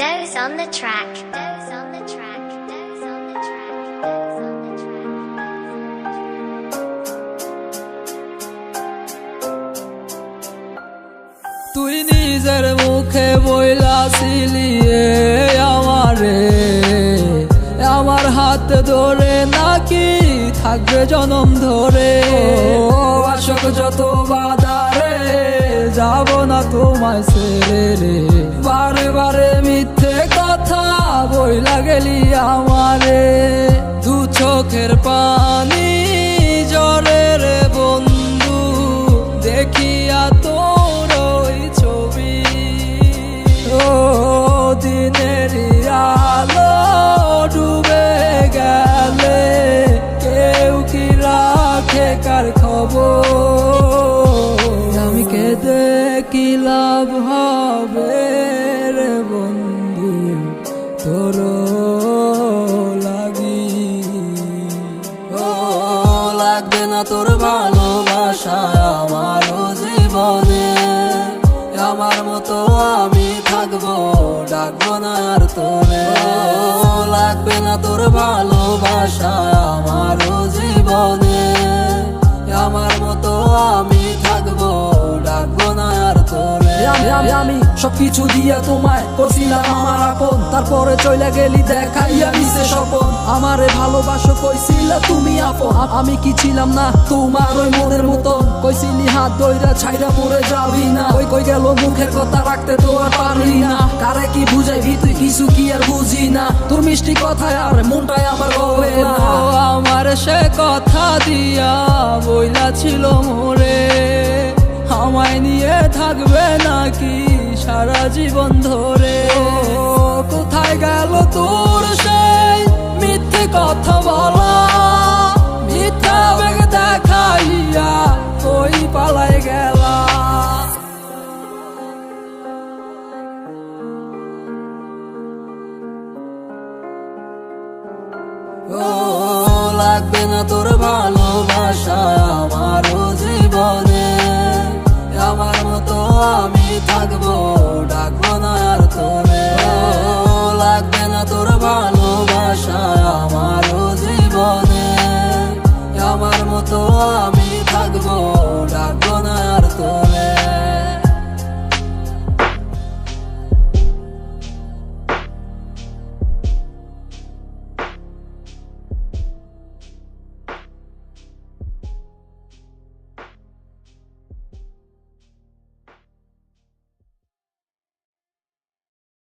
Doze on the track. Doze on the track. Doze on the track. Doze on the track. তুই নিজের মুখে বইলাছিলি আমারে আমার হাত ধরে নাকি থাকবে জনম ধরে ও আশক যত বাদারে যাব না তোমায় ছেড়ে রে। বারে বারে মিথ্যে কথা বই লাগেলি আমারে। দু চোখের পানি কি লাভ হবে রে বন্ধু? তোর লাগি। ও, লাগবে না তোর ভালোবাসা আমার জীবনে। আমার মতো আমি থাকব, ডাকবো না আর তোরে। লাগবে না তোর ভালোবাসা আমি আমি, সবকিছু দিয়া তোমায় করছিলাম আমার আপন। তারপরে চলে গেলি দেখাইয়া দিছে স্বপন। আমারে ভালোবাসো কইছিলা তুমি আপন। আমি কি ছিলাম না তোমার ওই মনের মতন? কইছিলি হাত দইরা ছাইরা মরে যাবি না। ওই কই গেল মুখের কথা রাখতে তো আর পারলি না। কারে কি বুঝাইবি তুই কিছু কি আর বুঝি না। তোর মিষ্টি কথায় আর মনটাই আমার গবে না। আমার সে কথা দিয়া বইলা ছিল মোরে। আমায় নিয়ে থাকবে নাকি সারা জীবন ধরে? কোথায় গেল তোর সেই মিথ্যে কথা বলা? মিথ্যা দেখাইয়া পালাই লাগবে না তোর ভালোবাসা আমার জীবনে মতো আমি থাকব ডাকবো না আর তোর